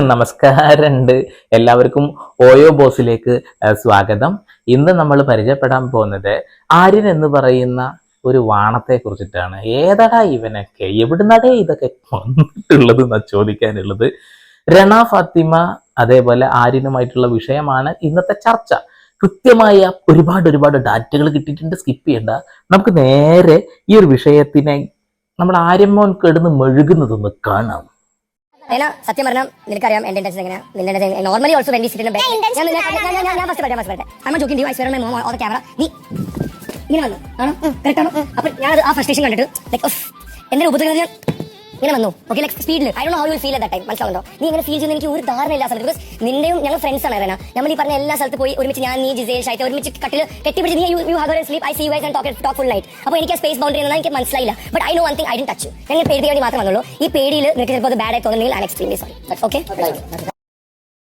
നമസ്കാരമുണ്ട്. എല്ലാവർക്കും ഓയോ ബോസിലേക്ക് സ്വാഗതം. ഇന്ന് നമ്മൾ പരിചയപ്പെടാൻ പോകുന്നത് ആര്യൻ എന്ന് പറയുന്ന ഒരു വാണത്തെ കുറിച്ചിട്ടാണ്. ഏതടാ ഇവനൊക്കെ? എവിടുന്നടേ ഇതൊക്കെ വന്നിട്ടുള്ളത് എന്നാ ചോദിക്കാനുള്ളത്? രണ ഫാത്തിമ അതേപോലെ ആര്യനുമായിട്ടുള്ള വിഷയമാണ് ഇന്നത്തെ ചർച്ച. കൃത്യമായ ഒരുപാട് ഒരുപാട് ഡാറ്റകൾ കിട്ടിയിട്ടുണ്ട്. സ്കിപ്പ് ചെയ്യണ്ട. നമുക്ക് നേരെ ഈ ഒരു വിഷയത്തിനെ നമ്മൾ ആര്യമ്മോൻ കിടന്ന് മെഴുകുന്നതൊന്ന് കാണാം. ഏന സത്യം പറഞ്ഞാൽ നിനക്കറിയാം എന്റെ ഇന്റൻഷൻ എങ്ങനെ നിന്റെ നോർമലി ഓൾസോ വെൻ സിറ്റ് ഞാൻ ഞാൻ ഫസ്റ്റ് പറയട്ടെ പറയട്ടെ. അമ്മ ജോക്കിൻ ക്യാമറ നീ ഇങ്ങനെ വന്നു. ആണോ? കറക്റ്റ് ആണോ അപ്പോൾ ഞാൻ ആ ഫ്രസ്ട്രേഷൻ കണ്ടിട്ട് ലൈക്ക് എന്റെ ഉപദ്രവം ഞാൻ ഇങ്ങനെ വന്നു. ഓക്കെ ലൈക് സ്പീഡിൽ I do how you feel at time മനസ്സിലാവുണ്ടോ നീ ഇങ്ങനെ ഫീൽ ചെയ്യുന്ന എനിക്ക് ഒരു ധാരണ ഇല്ല സ്ഥലത്ത്. ബിക്കോസ് നിന്റെയും ഞങ്ങൾ ഫ്രണ്ട്സ് ആണ് അറിയാൻ നമ്മൾ ഈ പറഞ്ഞ എല്ലാ സ്ഥലത്ത് പോയി ഒരുമിച്ച് ഞാൻ നീ ജിസേൽ ഷൈറ്റ് ഒരുമിച്ച് കട്ടിൽ കെട്ടിപ്പിടിച്ച് നീ you hour sleep I see wise and talk talk full night അപ്പോൾ എനിക്ക് സ്പേസ് ബൗണ്ടറി എന്നാൽ എനിക്ക് മനസ്സിലായില്ല. But I know one thing I D touch ഞാൻ പേടി വേണ്ടി മാത്രം വന്നുള്ളൂ. ഈ പേടിയിൽ നിനക്ക് ചിലപ്പോൾ അത് ബാഡ് ആയി തോന്നുന്നെങ്കിൽ I extremely sorry okay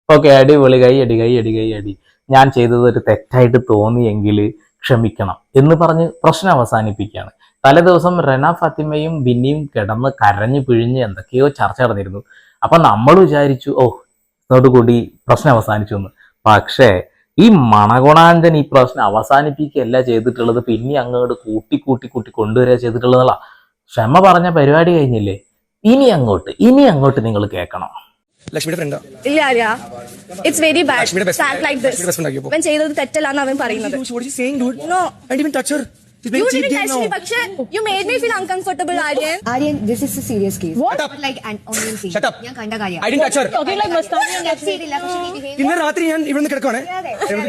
okay അടിപൊളി. കൈ അടി കൈ അടി കൈ അടി. ഞാൻ ചെയ്തത് ഒരു തെറ്റായിട്ട് തോന്നിയെങ്കിൽ ക്ഷമിക്കണം എന്ന് പറഞ്ഞ് പ്രശ്നം അവസാനിപ്പിക്കുകയാണ്. തലേ ദിവസം റെന ഫാത്തിമയും ബിന്നിയും കിടന്ന് കരഞ്ഞു പിഴിഞ്ഞ് എന്തൊക്കെയോ ചർച്ച നടന്നിരുന്നു. അപ്പൊ നമ്മൾ വിചാരിച്ചു ഓ ഇതോടുകൂടി പ്രശ്നം അവസാനിച്ചു എന്ന്. പക്ഷേ ഈ മണഗുണാഞ്ചൻ ഈ പ്രശ്നം അവസാനിപ്പിക്കുകയല്ല ചെയ്തിട്ടുള്ളത് പിന്നെ അങ്ങോട്ട് കൂട്ടി കൂട്ടി കൂട്ടി കൊണ്ടുവരിക ചെയ്തിട്ടുള്ളതല്ല. ക്ഷമ പറഞ്ഞ പരിപാടി കഴിഞ്ഞില്ലേ? ഇനി അങ്ങോട്ട് ഇനി അങ്ങോട്ട് നിങ്ങൾ കേൾക്കണം. ലക്ഷ്മിയുടെ ഫ്രണ്ടാ ഇല്ല ഇല്ല. It's very bad like. This അവൻ ചെയ്തത് തെറ്റല്ലാന്ന് അവൻ പറയുന്നത്. You didn't touch me, now. you made me feel uncomfortable, Aryan. Aryan, this is a serious case. What? Shut up. Like an only thing. Shut up. ഞാൻ കണ്ട കാര്യം I didn't touch her. Talking like Mastani and Touch ചെയ്തില്ല, പക്ഷേ നീ behave ഇന്നലെ രാത്രി ഞാൻ ഇവിടെ നിന്ന് കിടക്കുവാണ്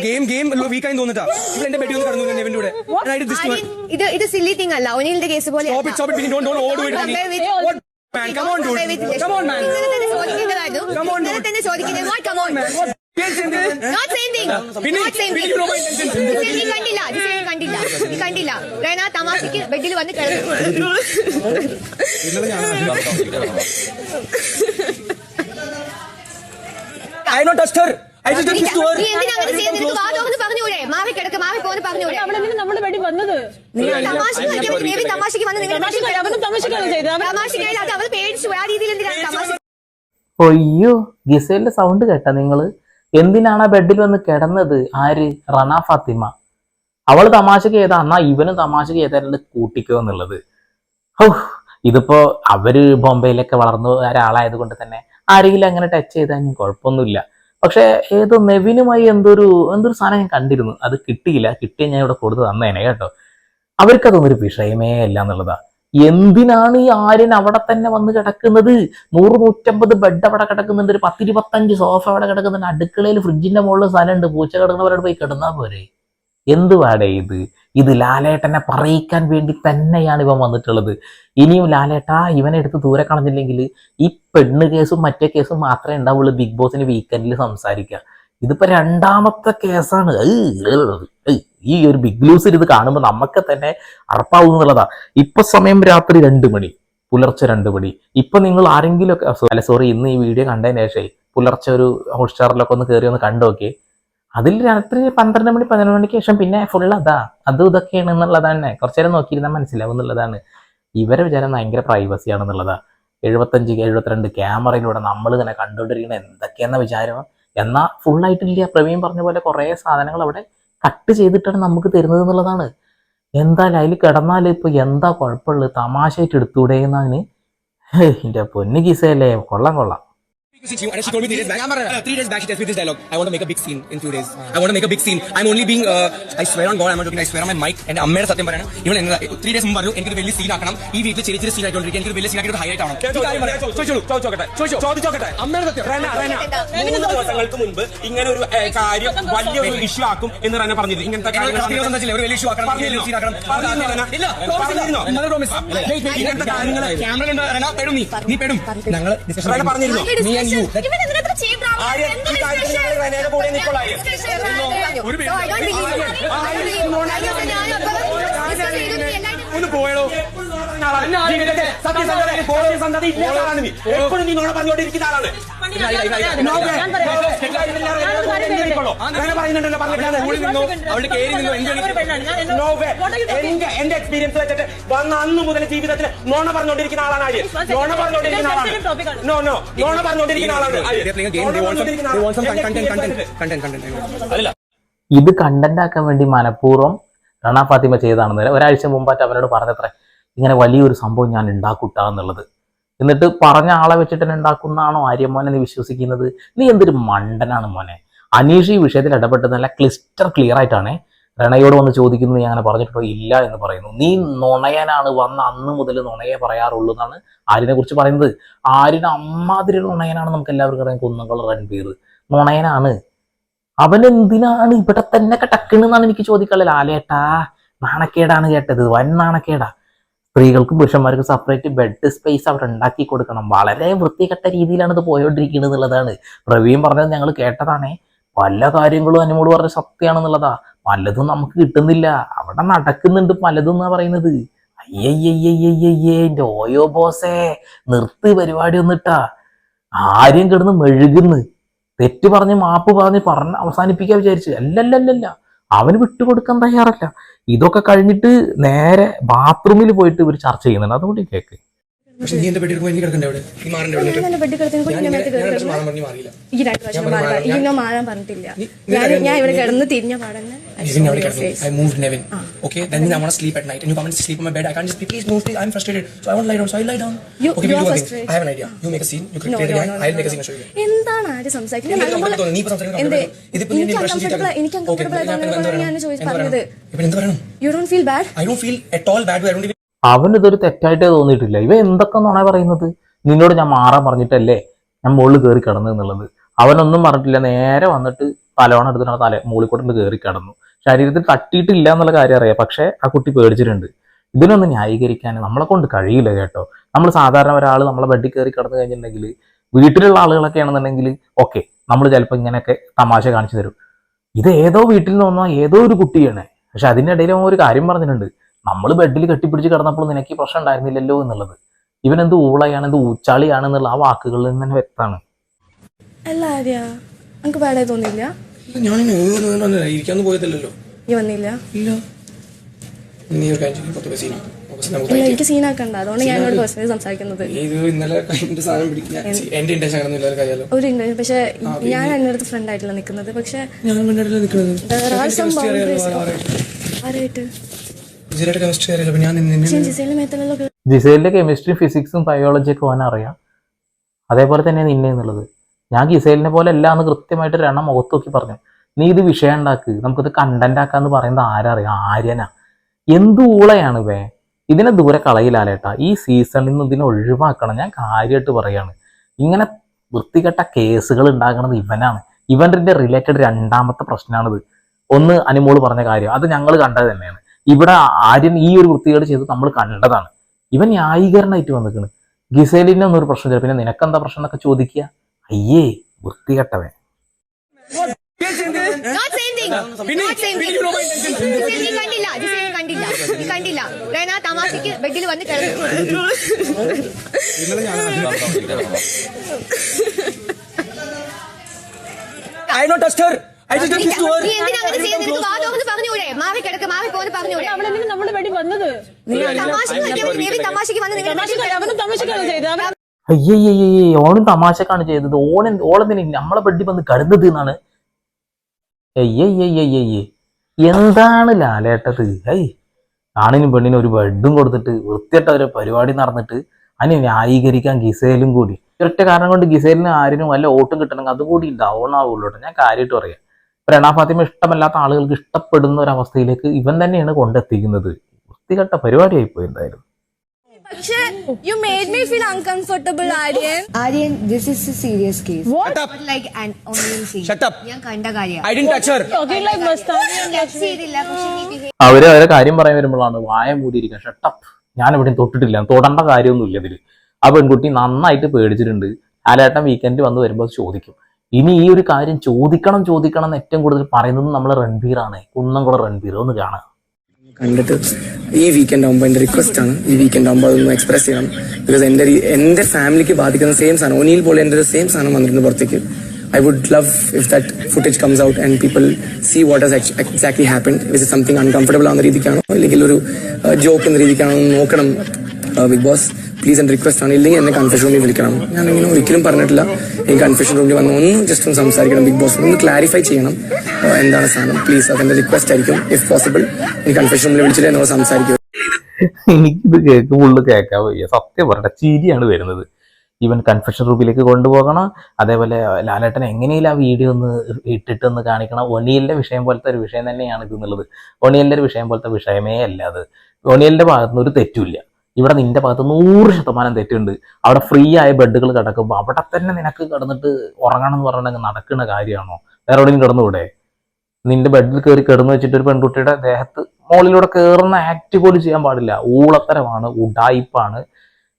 ഗെയിം ഗെയിം വീക്കായി തോന്നിട്ടാ ഇവിടെ എന്റെ ബെഡിൽ ഒന്ന് കിടന്നു ഞാൻ നെവിന്റെ കൂടെ And I did this to her. ഇത് ഇത് സില്ലി തിങ് അല്ല ഒനിലിന്റെ കേസ് പോലെ Stop it, stop it, Vinny. Don't, don't overdo it. Compare with- What, man? Come on, dude. Come on, man. ഇന്നലെ തന്നെ ചോദിക്കേണ്ടതായിരുന്നു Come on, ഇന്നലെ dude. തന്നെ ചോദിക്കുന്നത് What? Come on. Can't നീ കണ്ടില്ല. കണ്ടില്ല. നീ കണ്ടില്ല. റേന തമാശക്ക് ബെഡിൽ വന്ന് കിടന്നു. did this to നീ എന്തിനാ അങ്ങനെ ചെയ്യുന്നത് നിനക്ക് വാ തുറന്ന് പറഞ്ഞൂടെ മാറി കിടക്ക് മാറി പോന്ന് പറഞ്ഞൂടെ അവളെന്തിനാ നമ്മുടെ വേണ്ടി വന്നത്? തമാശക്ക് കളിക്കാൻ. തമാശക്ക് വന്ന് നിങ്ങൾ ചെയ്തത്. അത് അവൾ പേടിച്ചു. ആ രീതിയിൽ എന്തിനാണ് തമാശ അയ്യോ ഗിസേലിന്റെ സൗണ്ട് കേട്ടാ നിങ്ങൾ? എന്തിനാണ് ആ ബെഡിൽ വന്ന് കിടന്നത്? ആര്? റന ഫാത്തിമ. അവൾ തമാശക്ക് ചെയ്താ എന്നാ ഇവനും തമാശക്ക് ചെയ്താലും കൂട്ടിക്കോ എന്നുള്ളത്. ഓഹ് ഇതിപ്പോ അവർ ബോംബെയിലൊക്കെ വളർന്നു ഒരാളായത് കൊണ്ട് തന്നെ ആരെങ്കിലും അങ്ങനെ ടച്ച് ചെയ്താൽ കുഴപ്പമൊന്നുമില്ല. പക്ഷെ ഏതോ നെവിനുമായി എന്തൊരു എന്തൊരു സാധനം ഞാൻ കണ്ടിരുന്നു. അത് കിട്ടിയില്ല. കിട്ടിയ ഞാൻ ഇവിടെ കൊടുത്ത് തന്നേനെ കേട്ടോ. അവർക്കതൊന്നൊരു വിഷയമേ അല്ല എന്നുള്ളതാ. എന്തിനാണ് ഈ ആര്യൻ അവിടെ തന്നെ വന്ന് കിടക്കുന്നത്? നൂറ് നൂറ്റമ്പത് ബെഡ് അവിടെ കിടക്കുന്നുണ്ട് ഒരു പത്തിരുപത്തഞ്ച് സോഫ അവിടെ കിടക്കുന്നുണ്ട്. അടുക്കളയിൽ ഫ്രിഡ്ജിന്റെ മുകളിൽ സ്ഥലമുണ്ട്. പൂച്ച കിടക്കുന്നവരോട് പോയി കിടന്നാ പോരെ? എന്ത് പാടേ ഇത്? ഇത് ലാലേട്ടനെ പറയിക്കാൻ വേണ്ടി തന്നെയാണ് ഇവൻ വന്നിട്ടുള്ളത്. ഇനിയും ലാലേട്ടാ ഇവനെ എടുത്ത് ദൂരെ കളഞ്ഞില്ലെങ്കിൽ ഈ പെണ്ണ് കേസും മറ്റേ കേസും മാത്രമേ ഉണ്ടാവുള്ളൂ ബിഗ് ബോസിന് വീക്കെൻഡിൽ സംസാരിക്കുക ഇതിപ്പോ രണ്ടാമത്തെ കേസാണ്. ഏയ്, ഈ ഒരു ബിഗ് ലൂസിൽ ഇത് കാണുമ്പോൾ നമുക്ക് തന്നെ അറപ്പാവും എന്നുള്ളതാ ഇപ്പൊ സമയം രാത്രി രണ്ട് മണി പുലർച്ചെ രണ്ട് മണി. ഇപ്പൊ നിങ്ങൾ ആരെങ്കിലും ഒക്കെ അല്ല സോറി ഇന്ന് ഈ വീഡിയോ കണ്ടതിന് ശേഷമേ പുലർച്ചെ ഒരു ഹോട്ട്സ്റ്റാറിലൊക്കെ ഒന്ന് കയറി ഒന്ന് കണ്ടോക്കെ അതിൽ രാത്രി പന്ത്രണ്ട് മണി പതിനൊന്ന് മണിക്ക് ശേഷം പിന്നെ ഫുൾ അതാ. അതും ഇതൊക്കെയാണ് എന്നുള്ളതാണ്. കുറച്ചു നേരം നോക്കിയിരുന്നാൽ മനസ്സിലാവും എന്നുള്ളതാണ്. ഇവരെ വിചാരം ഭയങ്കര പ്രൈവസി ആണെന്നുള്ളതാ. എഴുപത്തഞ്ച് എഴുപത്തിരണ്ട് ക്യാമറയിലൂടെ നമ്മൾ തന്നെ കണ്ടുകൊണ്ടിരിക്കുന്ന എന്തൊക്കെയെന്ന വിചാരം. എന്നാൽ ഫുള്ളായിട്ടില്ല പ്രവീൺ പറഞ്ഞ പോലെ കുറേ സാധനങ്ങൾ അവിടെ കട്ട് ചെയ്തിട്ടാണ് നമുക്ക് തരുന്നത് എന്നുള്ളതാണ്. എന്തായാലും അതിൽ കിടന്നാൽ ഇപ്പൊ എന്താ കുഴപ്പമുള്ളത്? തമാശയായിട്ട് എടുത്തുകൂടെ എന്നാണ്. എന്റെ പൊന്നു കിസയല്ലേ കൊള്ളാം കൊള്ളാം. And she told me three days back. Uh, three days back, she tells me this dialogue. I want to make a big scene in few days. I want to make a big scene. I'm only being. Uh, I swear on God, I'm not joking. I swear on my mic. എന്റെ അമ്മയുടെ സത്യം പറയണം ഇവൻ എന്താ three days മുമ്പ് പറഞ്ഞു എനിക്കൊരു വലിയ സീൻ ആക്കണം ഈ വീട്ടിൽ ചെറിയ ചെറിയ സീൻ ആയിക്കൊണ്ടിരിക്കും എനിക്കൊരു വലിയ സീൻ ആക്കി ഹൈലൈറ്റ് ആവണം. റെന, റെന. മൂന്ന് ദിവസങ്ങൾക്ക് മുൻപ് ഇങ്ങനെ ഒരു ഏ, കാര്യം വലിയൊരു ഇഷ്യൂ ആക്കും എന്ന് തന്നെ പറഞ്ഞത് ഇങ്ങനത്തെ കാര്യങ്ങൾ ഒരു ഒരു വലിയ issue ആക്കണം, വലിയ scene ആക്കണം. പറഞ്ഞിരുന്നോ? റെന, ഇല്ല, പറഞ്ഞിരുന്നോ? Another promise. Wait, wait, ഇങ്ങനത്തെ കാര്യങ്ങൾ റെന, പെടും നീ നീ പെടും ഞങ്ങൾ റെന പറഞ്ഞിരുന്നോ? Me and you. ഈ കാര്യത്തിൽ ഞങ്ങൾ റെനയുടെ കൂടെ നിൽക്കുള്ളൂ, ഒരു ഒന്ന് പോയടോ സത്യസന്ധത ഇല്ലാത്ത ആളാണ് നീ എപ്പോഴും നീ നോണ പറഞ്ഞുകൊണ്ടിരിക്കുന്ന ആളാണ് എന്റെ എക്സ്പീരിയൻസ് വെച്ചിട്ട് വന്ന അന്ന് മുതൽ ജീവിതത്തിൽ നോണ പറഞ്ഞുകൊണ്ടിരിക്കുന്ന ആളാണ് One നോണ പറഞ്ഞുകൊണ്ടിരിക്കുന്ന ആളാണ്. നോ നോ നോണ പറഞ്ഞുകൊണ്ടിരിക്കുന്ന ആളാണ് ഇത് കണ്ടന്റ് ആക്കാൻ വേണ്ടി മനഃപൂർവം റണ ഫാത്തിമ ചെയ്തതാണെന്ന് ഒരാഴ്ച മുമ്പായിട്ട് അവനോട് പറഞ്ഞത്രേ ഇങ്ങനെ വലിയൊരു സംഭവം ഞാൻ ഉണ്ടാക്കൂട്ടാ എന്നുള്ളത് എന്നിട്ട് പറഞ്ഞ ആളെ വെച്ചിട്ട് തന്നെ ഉണ്ടാക്കുന്നതാണോ ആര്യമോനെ നീ വിശ്വസിക്കുന്നത്? നീ എന്തൊരു മണ്ടനാണ് മോനെ? അനീഷ് ഈ വിഷയത്തിൽ ഇടപെട്ട് നല്ല ക്ലിസ്റ്റർ ക്ലിയർ ആയിട്ടാണ് രണയോട് വന്ന് ചോദിക്കുന്നത് ഞാൻ അങ്ങനെ പറഞ്ഞിട്ടോ ഇല്ല എന്ന് പറയുന്നു. നീ നുണയനാണ് വന്ന അന്ന് മുതൽ നുണയെ പറയാറുള്ളൂ എന്നാണ് ആര്യനെ കുറിച്ച് പറയുന്നത്. ആര്യന് അമ്മാതിരി നുണയനാണ് നമുക്ക് എല്ലാവർക്കും അറിയാം. കുന്നുകൾ റൺബീർ നുണയനാണ്. അവൻ എന്തിനാണ് ഇവിടെ തന്നെ കിടക്കണെന്നാണ് എനിക്ക് ചോദിക്കാനുള്ളത്. ലാലേട്ടാ നാണക്കേടാണ് കേട്ടത്. വൻ നാണക്കേടാ. സ്ത്രീകൾക്കും പുരുഷന്മാർക്കും സെപ്പറേറ്റ് ബെഡ് സ്പേസ് അവിടെ ഉണ്ടാക്കി കൊടുക്കണം. വളരെ വൃത്തികെട്ട രീതിയിലാണ് ഇത് പോയോണ്ടിരിക്കുന്നത് എന്നുള്ളതാണ്. പ്രവീൺ പറഞ്ഞത് ഞങ്ങൾ കേട്ടതാണേ. പല കാര്യങ്ങളും അനുമോട് പറഞ്ഞ സത്യമാണെന്നുള്ളതാ. പലതും നമുക്ക് കിട്ടുന്നില്ല. അവിടെ നടക്കുന്നുണ്ട് പലതും എന്നാ പറയുന്നത്. അയ്യയ്യയ്യയ്യയ്യേ എന്റെ ഓയോ ബോസേ നിർത്തി പരിപാടി ഒന്നിട്ടാ. ആരും കിടന്ന് മെഴുകുന്നു. തെറ്റ് പറഞ്ഞ് മാപ്പ് പറഞ്ഞ് പറഞ്ഞ് അവസാനിപ്പിക്കാൻ വിചാരിച്ചു. അല്ലല്ലല്ലല്ല. അവന് വിട്ടുകൊടുക്കാൻ തയ്യാറല്ല. ഇതൊക്കെ കഴിഞ്ഞിട്ട് നേരെ ബാത്റൂമിൽ പോയിട്ട് ഇവർ ചർച്ച ചെയ്യുന്നുണ്ട്. അതുകൊണ്ട് കേക്ക്. പക്ഷെ നീ എന്റെ പെട്ടി എടുക്കുമ്പോൾ എനിക്ക് കിടക്കണ്ടേ അവിടെ നീ മാറണ്ടേ അവിടെ ഞാൻ എന്റെ ബെഡ് കിടത്തിന് ഞാൻ കുഞ്ഞിനെ മേത്ത് ഇങ്ങനെ- ഞാൻ കയറി ഇടയ്ക്ക് മാറാൻ പറഞ്ഞു മാറിയില്ല ഈ രണ്ട് പ്രാവശ്യം ഞാൻ മാറാൻ പറഞ്ഞു, ഇന്നോ മാറാൻ പറഞ്ഞിട്ടില്ല നീ- ഞാൻ നീ- ഞാൻ ഇവിടെ നീ- കിടന്ന് തിരിഞ്ഞ പാടന്നെ I Nevin saw അവിടെ your കിടന്നു face. I moved Nevin okay then I want to sleep at night and you come and sleep on my bed I can't just be please move please I'm frustrated so I want to lie down so I lie down You- okay you we'll are do one thing frustrated. I have an idea you make a scene you No, create a no, gang no, I'll no, make a no. scene and show you എന്താണ് ആര് സംസാരിക്കുന്നത് എനിക്ക് നല്ലപോലെ- comfortable തോന്നുന്നു. നീ ഇപ്പോ സംസാരിക്കുന്നത് എന്തേ? comfortable. ഇതിപ്പോ നീ എനിക്ക് brush ചെയ്തിട്ട് uncomfortable- എനിക്ക് Okay, uncomfortable പിന്നെ ആയതുകൊണ്ടാണ് എന്ത് പറയണം? ഞാൻ ചോദിച്ച് എന്ത് പറഞ്ഞത്. പറയണം? ഇപ്പൊ എന്ത് പറയണം you don't feel bad I don't feel at all bad I don't even അവന് ഇതൊരു തെറ്റായിട്ടേ തോന്നിയിട്ടില്ല. ഇവ എന്തൊക്കെ നുണ പറയുന്നത്? നിന്നോട് ഞാൻ മാറാൻ പറഞ്ഞിട്ടല്ലേ ഞാൻ മുകളിൽ കയറി കിടന്നു എന്നുള്ളത്. അവനൊന്നും പറഞ്ഞിട്ടില്ല. നേരെ വന്നിട്ട് തലവണ എടുത്തിട്ടാണ് തല മുകളിൽ കൂടെ കയറി കിടന്നു. ശരീരത്തിൽ തട്ടിയിട്ടില്ല എന്നുള്ള കാര്യം അറിയാം. പക്ഷേ ആ കുട്ടി പേടിച്ചിട്ടുണ്ട്. ഇതിനൊന്നും ന്യായീകരിക്കാൻ നമ്മളെ കൊണ്ട് കഴിയില്ല കേട്ടോ. നമ്മൾ സാധാരണ ഒരാൾ നമ്മളെ ബെഡിൽ കയറി കിടന്നു കഴിഞ്ഞിട്ടുണ്ടെങ്കിൽ വീട്ടിലുള്ള ആളുകളൊക്കെ ആണെന്നുണ്ടെങ്കിൽ ഓക്കെ നമ്മൾ ചിലപ്പോൾ ഇങ്ങനെയൊക്കെ തമാശ കാണിച്ചു തരും. ഇത് ഏതോ വീട്ടിൽ നിന്ന് വന്ന ഏതോ ഒരു കുട്ടിയാണ്. പക്ഷെ അതിനിടയിൽ ഒരു കാര്യം പറഞ്ഞിട്ടുണ്ട്. നമ്മൾ ബെഡിൽ കെട്ടിപ്പിടിച്ച് കിടന്നപ്പോൾ നിനക്ക് ഈ പ്രശ്നം ഉണ്ടായിരുന്നില്ലല്ലോ എന്നുള്ളത്. ഇവൻ എന്ത് ഊളയാണ് എന്ത് ഊച്ചാളിയാണ് എന്നുള്ള ആ വാക്കുകളിൽ നിന്ന് തന്നെ വ്യക്തമാണ്. അല്ല ആര്യ നമുക്ക് തോന്നിയില്ല? ഞാൻ ഇരിക്കാന്ന് പോയതല്ലല്ലോ. നീ വന്നില്ല? ഇല്ല. നീ ഒരു കാര്യം പത്ത് പൈസ. എനിക്ക് സീനാക്കണ്ട അതുകൊണ്ട് ഞാൻ എന്നോട് പേഴ്സണലി സംസാരിക്കുന്നത്. ഇത് ഇന്നലെ സാധനം പിടിക്കാൻ എന്റെ ഇന്റൻഷൻ അങ്ങനെ എല്ലാവരും ഒരു പക്ഷെ ഞാൻ അടുത്ത് ഫ്രണ്ട് ആയിട്ടില്ല നിൽക്കുന്നത്. പക്ഷെ ഞാൻ നിൽക്കുന്നത്? ആരായിട്ട്? കെമിസ്ട്രി അപ്പൊ ഞാൻ നിന്നെ ജിസേലിന്റെ കെമിസ്ട്രിയും കെമിസ്ട്രി ഫിസിക്സും ബയോളജി ഒക്കെ ഓൻ അറിയാം. അതേപോലെ തന്നെ നിന്നെ എന്നുള്ളത്. ഞാൻ ഗിസേലിനെ പോലെ അല്ല എന്ന് കൃത്യമായിട്ട് രണ മുഖത്ത് നോക്കി പറഞ്ഞു. നീ ഇത് വിഷയം ഉണ്ടാക്ക്. നമുക്കിത് കണ്ടന്റ് ആക്കാന്ന് പറയുന്നത് ആരറിയാം? ആര്യനാ. എന്ത് ഊളയാണ് വേ ഇതിനെ ദൂരെ കളയിലാലേട്ടാ ഈ സീസണിൽ നിന്ന് ഇതിനെ ഒഴിവാക്കണം. ഞാൻ കാര്യമായിട്ട് പറയാണ്. ഇങ്ങനെ വൃത്തികെട്ട കേസുകൾ ഉണ്ടാക്കുന്നത് ഇവനാണ്. ഇവന്റെ റിലേറ്റഡ് രണ്ടാമത്തെ പ്രശ്നമാണിത്. ഒന്ന് അനുമോൾ പറഞ്ഞ കാര്യം. അത് ഞങ്ങൾ കണ്ടത് തന്നെയാണ്. ഇവിടെ ആര്യൻ ഈ ഒരു വൃത്തികേട് ചെയ്ത് നമ്മൾ കണ്ടതാണ് ഇവൻ ന്യായീകരണമായിട്ട് വന്നിരിക്കുന്നത് ഗിസേലിന്റെ ഒന്നും ഒരു പ്രശ്നം ചെയ്തു പിന്നെ നിനക്കെന്താ പ്രശ്നം എന്നൊക്കെ ചോദിക്കുക അയ്യേ വൃത്തികെട്ടവൻ Not same thing. Not same thing. Gisele നീ കണ്ടില്ല ജിസേൽ നീ കണ്ടില്ല നീ കണ്ടില്ല റേന തമാശക്ക് ബെഡിൽ വന്ന് കിടന്നു I not touched പറഞ്ഞൂടെ കിടക്ക് പോന്ന് പറഞ്ഞൂടെ നമ്മുടെ വെടി. വന്നത്? തമാശക്ക് വന്ന് നിങ്ങൾ അവനും തമാശക്കാണ് ചെയ്തത്. തമാശക്കാണ് ഓൻ ഓളെന്തിന് നമ്മളെ ബെഡി വന്ന് കരുതത് എന്നാണ്. അയ്യയ്യയ്യയ്യേ എന്താണ് ലാലേട്ടത്? ഐ ആണിനും പെണ്ണിനും ഒരു ബെഡും കൊടുത്തിട്ട് വൃത്തിയായിട്ട ഒരു പരിപാടി നടന്നിട്ട് അതിനെ ന്യായീകരിക്കാൻ ഗിസേലും കൂടി. ഒറ്റ കാരണം കൊണ്ട് ഗിസേലിന് ആരിനും വല്ല ഓട്ടും കിട്ടണമെങ്കിൽ അതുകൂടി ഡൗൺ ആവുള്ളൂ കേട്ടോ. ഞാൻ കാര്യമായിട്ട് പറയാം. പ്രണാ ഫാത്തിമ ഇഷ്ടമല്ലാത്ത ആളുകൾക്ക് ഇഷ്ടപ്പെടുന്ന ഒരു അവസ്ഥയിലേക്ക് ഇവൻ തന്നെയാണ് കൊണ്ടെത്തിക്കുന്നത്. വൃത്തികെട്ട പരിപാടിയായി പോയി എന്തായാലും. പക്ഷേ you made me feel uncomfortable Aryan Aryan this is a serious case Shut up Not and only see shut up ഞാൻ കണ്ട കാര്യം I didn't touch her. talking like Mastani touch ചെയ്തില്ല പക്ഷേ നീ അവർ അവരെ കാര്യം പറയാൻ വരുമ്പോഴാണ് വായ മൂടിയിരിക്കുക ഷട്ടപ്പ് ഞാൻ എവിടെയും തൊട്ടിട്ടില്ല. തൊടേണ്ട കാര്യമൊന്നുമില്ല ഇതിൽ. ആ പെൺകുട്ടി നന്നായിട്ട് പേടിച്ചിട്ടുണ്ട്. ആലേട്ടൻ വീക്കെൻഡ് വന്ന് വരുമ്പോൾ ചോദിക്കും. ഇനി ഈ ഒരു കാര്യം ചോദിക്കണം ചോദിക്കണം എന്ന് ഏറ്റവും കൂടുതൽ പറയുന്നത് നമ്മളെ റൺബീറാണ് കുന്നംകുളം റൺബീർ ഒന്ന് കാണാം കണ്ടിട്ട് ഈ വീക്കെൻഡ് ആകുമ്പോൾ എന്റെ റിക്വസ്റ്റ് ആണ്. ഈ വീക്കെൻഡ് ആകുമ്പോൾ അതൊന്ന് എക്സ്പ്രസ് ചെയ്യണം. ബിക്കോസ് എന്റെ എന്റെ ഫാമിലിക്ക് ബാധിക്കുന്ന സെയിം സാധനം ഒനിയിൽ പോലെ എന്റെ ഒരു സെയിം സാധനം വന്നിരുന്നു പുറത്തേക്ക്. I would love if that footage comes out and people see what has exactly happen is something uncomfortable ആവുന്ന രീതിക്കാണോ അല്ലെങ്കിൽ ഒരു ജോക്ക് എന്ന രീതിക്കാണോ നോക്കണം ബിഗ് ബോസ് പ്ലീസ് എന്റെ റിക്വസ്റ്റ് ആണ് ഇല്ലെങ്കിൽ എന്നെ കൺഫ്യൂഷൻ റൂമിൽ വിളിക്കണം. ഞാൻ ഇങ്ങനെ ഒരിക്കലും പറഞ്ഞിട്ടില്ല. ഈ കൺഫ്യൂഷൻ റൂമിൽ വന്ന് ഒന്ന് ജസ്റ്റ് ഒന്ന് സംസാരിക്കണം. ബിഗ് ബോസ് ഒന്ന് ക്ലാരിഫൈ ചെയ്യണം. എന്താണ് സാധനം? പ്ലീസ് അതെന്റെ റിക്വസ്റ്റ് ആയിരിക്കും. ഇഫ് പോസിബിൾ ഈ കൺഫ്യൂഷൻ റൂമിൽ വിളിച്ചിട്ട് എന്നോട് സംസാരിക്കും. എനിക്കിത് കേൾക്കുമ്പോൾ കേൾക്കാൻ വയ്യ. സത്യം പറഞ്ഞ ചിരിയാണ് വരുന്നത്. ഈവൻ കൺഫെഷൻ റൂമിലേക്ക് കൊണ്ടുപോകണം. അതേപോലെ ലാലേട്ടൻ എങ്ങനെയും ആ വീഡിയോ ഒന്ന് ഇട്ടിട്ടൊന്ന് കാണിക്കണം? ഒണിയലിന്റെ വിഷയം പോലത്തെ ഒരു വിഷയം തന്നെയാണ് ഇത് എന്നുള്ളത്. ഒണിയലിന്റെ ഒരു വിഷയം പോലത്തെ വിഷയമേ അല്ല അത്. ഒണിയലിന്റെ ഭാഗത്തുനിന്ന് ഒരു തെറ്റുമില്ല ഇവിടെ നിന്റെ ഭാഗത്ത് നൂറ് ശതമാനം തെറ്റുണ്ട്. അവിടെ ഫ്രീ ആയ ബെഡുകൾ കിടക്കുമ്പോൾ അവിടെ തന്നെ നിനക്ക് കിടന്നിട്ട് ഉറങ്ങണം എന്ന് പറഞ്ഞാൽ നടക്കുന്ന കാര്യമാണോ? വേറെ എവിടെയും കിടന്നുകൂടെ? നിന്റെ ബെഡിൽ കയറി കിടന്നു വെച്ചിട്ട് ഒരു പെൺകുട്ടിയുടെ ദേഹത്ത് മുകളിലൂടെ കയറുന്ന ആക്ട് പോലും ചെയ്യാൻ പാടില്ല. ഊളത്തരമാണ് ഉടായിപ്പാണ്.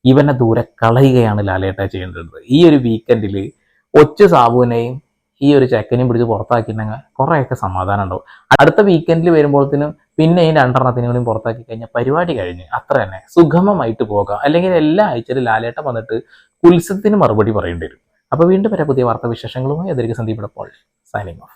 ഇവനെ ദൂരെ കളയുകയാണ് ലാലേട്ട ചെയ്യേണ്ടത്. ഈ ഒരു വീക്കെൻഡിൽ ഒച്ച സാബുവിനെയും ഈ ഒരു ചെക്കനെയും പിടിച്ച് പുറത്താക്കിയിട്ടുണ്ടെങ്കിൽ കുറേയൊക്കെ സമാധാനം ഉണ്ടാവും. അടുത്ത വീക്കെൻഡിൽ വരുമ്പോഴത്തേനും പിന്നെ രണ്ടെണ്ണത്തിനും കൂടി പുറത്താക്കി കഴിഞ്ഞാൽ പരിപാടി കഴിഞ്ഞ് അത്ര തന്നെ സുഗമമായിട്ട് പോകാം. അല്ലെങ്കിൽ എല്ലാ ആഴ്ചയിലും ലാലേട്ട വന്നിട്ട് കുത്സത്തിന് മറുപടി പറയേണ്ടി വരും. അപ്പോൾ വീണ്ടും വരെ പുതിയ വാർത്താ വിശേഷങ്ങളുമായി എതിർക്ക് സന്ദീപ് പോൾ. Signing off